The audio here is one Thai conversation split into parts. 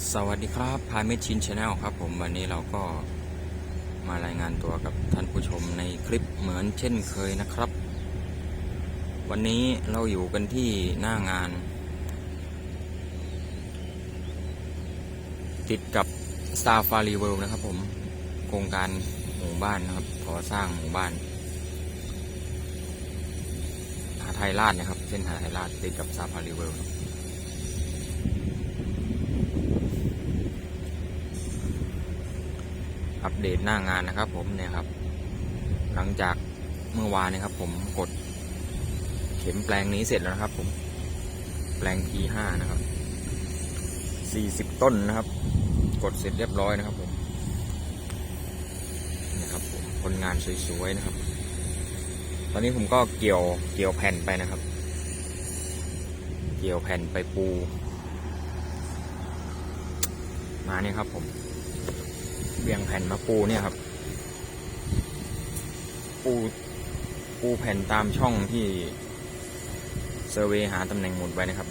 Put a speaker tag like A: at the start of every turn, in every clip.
A: สวัสดีครับพายเมชินชาแนลครับผมวันนี้เราก็มารายงานตัวกับท่านผู้ชมในคลิปเหมือนเช่นเคยนะครับ วันนี้เราอยู่กันที่หน้างาน ติดกับ Safari World นะครับผมโครงการหมู่บ้านนะครับก่อสร้างหมู่บ้านหาไทยราชนะครับ เส้นหาไทยราชติดกับ Safari World อัปเดตหน้างานนะครับ ผมเนี่ยครับ หลังจากเมื่อวานนะครับ ผมกด เข็มแปลงนี้เสร็จแล้วนะครับ ผมแปลง P5 นะครับ 40 ต้นนะครับ กดเสร็จเรียบร้อยนะครับ ผมนี่ครับผมผลงานสวยๆนะครับ ตอนนี้ผมก็เกี่ยวเกี่ยวแผ่นไปนะครับ เกี่ยวแผ่นไปปู มาเนี่ยครับผม เบี่ยงแผ่นมาปูเนี่ยครับ ปูปูแผ่นตามช่องที่เซอร์เวย์หาตำแหน่งหมุดไว้นะครับ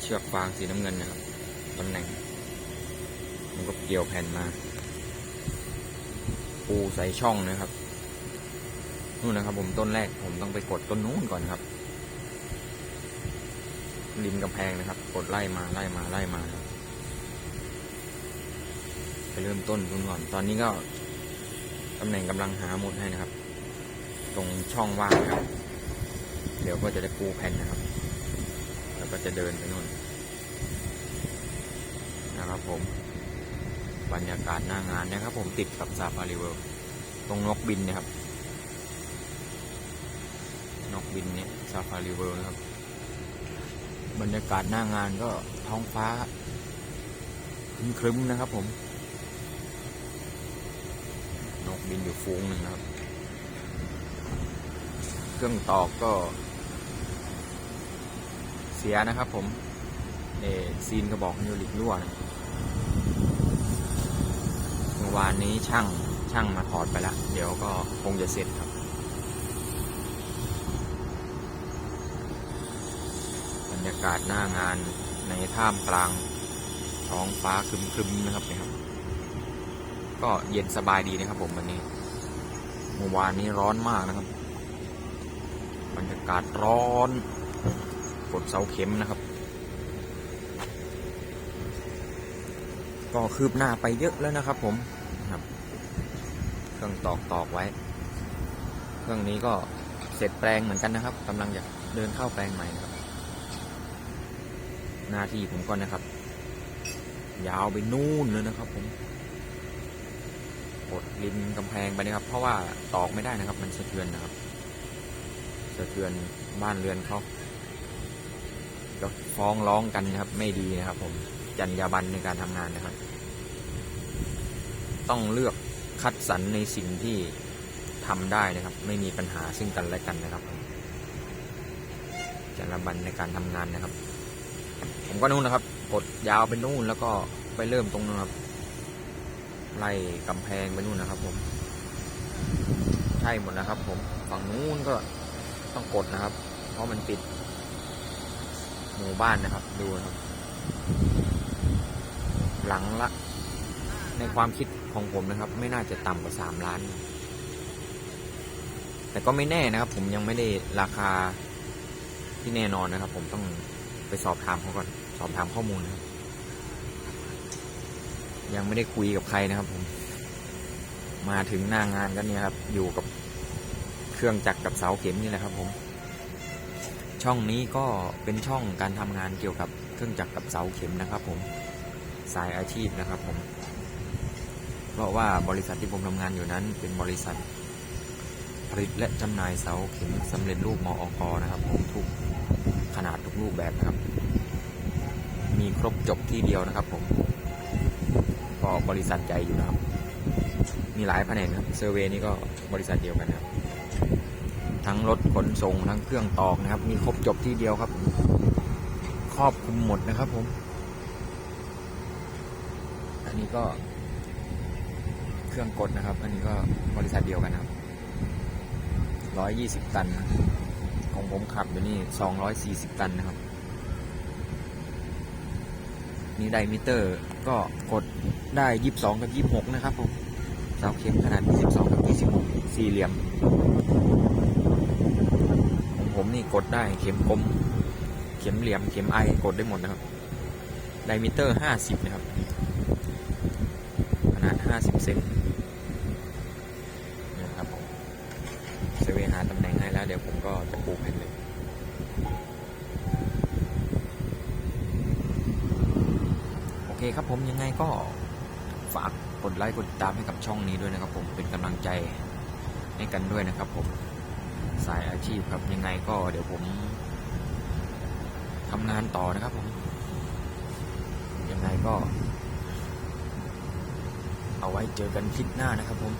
A: เชือกฟางสีน้ำเงินนะครับตำแหน่งมันก็เกี่ยวแผ่นมา ปูใส่ช่องนะครับนู่นนะครับ ผมต้นแรกผมต้องไปกดต้นนู้นก่อนครับริมกำแพงนะครับ กดไล่มาไล่มาไล่มาครับ ไปเริ่มต้นตรงก่อน ตอนนี้ก็ตำแหน่งกำลังหาหมุดให้นะครับ ตรงช่องว่างนะครับ เดี๋ยวก็จะได้ปูแผ่นนะครับ แล้วก็จะเดินไปนู่นนะครับผม บรรยากาศหน้างานนะครับ ผมติดกับซาฟารีเวิลด์ตรงนกบินนะครับ นกบินเนี่ยซาฟารีเวิลด์นะครับ บรรยากาศหน้างานก็ท้องฟ้าครึ้มๆนะครับผม บินอยู่ฟูงหนึ่งนะครับ เครื่องตอกก็ เสียนะครับผมเอซีนกระบอกนิวลิกรั่วนะเมื่อวานนี้ช่างช่างมาถอดไปแล้ว เดี๋ยวก็คงจะเสร็จครับ บรรยากาศหน้างานในท่ามกลางท้องฟ้าครึมๆนะครับนี่ยครับ ก็เย็นสบายดีนะครับผมวันนี้เมื่อวานนี้ร้อนมากนะครับบรรยากาศร้อนกดเสาเข็มนะครับ ก็คืบหน้าไปเยอะแล้วนะครับ ผมครับ เครื่องตอกตอกไว้ เครื่องนี้ก็เสร็จแปลงเหมือนกันนะครับกำลังจะเดินเข้าแปลงใหม่นะครับ หน้าที่ผมก็นะครับ ยาวไปนู่นเลยนะครับผม กดริมกำแพงไปนะครับ เพราะว่าตอกไม่ได้นะครับ มันสะเทือนนะครับ สะเทือนบ้านเรือนเขาก็ฟ้องร้องกันนะครับ ไม่ดีนะครับ ผมจรรยาบรรณในการทำงานนะครับ ต้องเลือกคัดสรรในสิ่งที่ทำได้นะครับ ไม่มีปัญหาซึ่งกันและกันนะครับจรรยาบรรณในการทำงานนะครับ ผมก็นู่นนะครับ กดยาวไปนู่นแล้วก็ไปเริ่มตรงนู้นครับ ไล่กำแพงไปนู่นนะครับ ผม ใช่หมดนะครับ ผมฝั่งนู้นก็ต้องกดนะครับ เพราะมันติด หมู่บ้านนะครับ ดูนะครับ หลังละ ในความคิดของผมนะครับ ไม่น่าจะต่ำกว่าสามล้าน แต่ก็ไม่แน่นะครับ ผมยังไม่ได้ราคาที่แน่นอนนะครับ ผมต้องไปสอบถามเขาก่อน สอบถามข้อมูลนะครับ ยังไม่ได้คุยกับใครนะครับผม มาถึงหน้างานกันเนี่ยครับ อยู่กับเครื่องจักรกับเสาเข็มนี่แหละครับผม ช่องนี้ก็เป็นช่องการทำงานเกี่ยวกับเครื่องจักรกับเสาเข็มนะครับ ผม สายอาชีพนะครับ ผม เพราะว่าบริษัทที่ผมทำงานอยู่นั้นเป็นบริษัทผลิตและจำหน่ายเสาเข็มสำเร็จรูปมอกนะครับ ผมทุกขนาดทุกรูปแบบนะครับ มีครบจบที่เดียวนะครับ ผม ก็บริษัทใหญ่อยู่นะครับ มีหลายแผนกนะครับเซอร์เวย์นี่ก็บริษัทเดียวกันครับ ทั้งรถขนส่งทั้งเครื่องตอกนะครับ มีครบจบที่เดียวครับ ครอบคลุมหมดนะครับผม อันนี้ก็เครื่องกดนะครับ อันนี้ก็บริษัทเดียวกันครับร้อยยี่สิบตัน ของผมขับอยู่นี่สองร้อยสี่สิบตันนะครับ นี่ไดมิเตอร์ ก็กดได้ยีิบสองกับยีิบหกนะครับผมเสาเข็มขนาดยี่สิบสองกับยี่สิบหกสี่เหลี่ยม ผมนี่กดได้เข็มกลม เข็มเหลี่ยมเข็มไอกดได้หมดนะครับไดมิเตอร์ห้าสิบนะครับ ขนาดห้าสิบเซนนะครับผมเซเวหาตำแหน่งให้แล้ว เดี๋ยวผมก็จะปลูกให้เลย โอ เคครับผมยังไงก็ฝากกดไลค์กดติดตามให้กับช่องนี้ด้วยนะครับ ผมเป็นกำลังใจให้กันด้วยนะครับ ผมสายอาชีพครับยังไงก็เดี๋ยวผมทำงานต่อนะครับ ผมยังไงก็ เอาไว้เจอกันคลิปหน้านะครับ ผม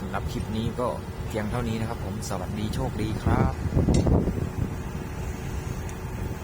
A: สำหรับคลิปนี้ก็เพียงเท่านี้นะครับ ผมสวัสดีโชคดีครับ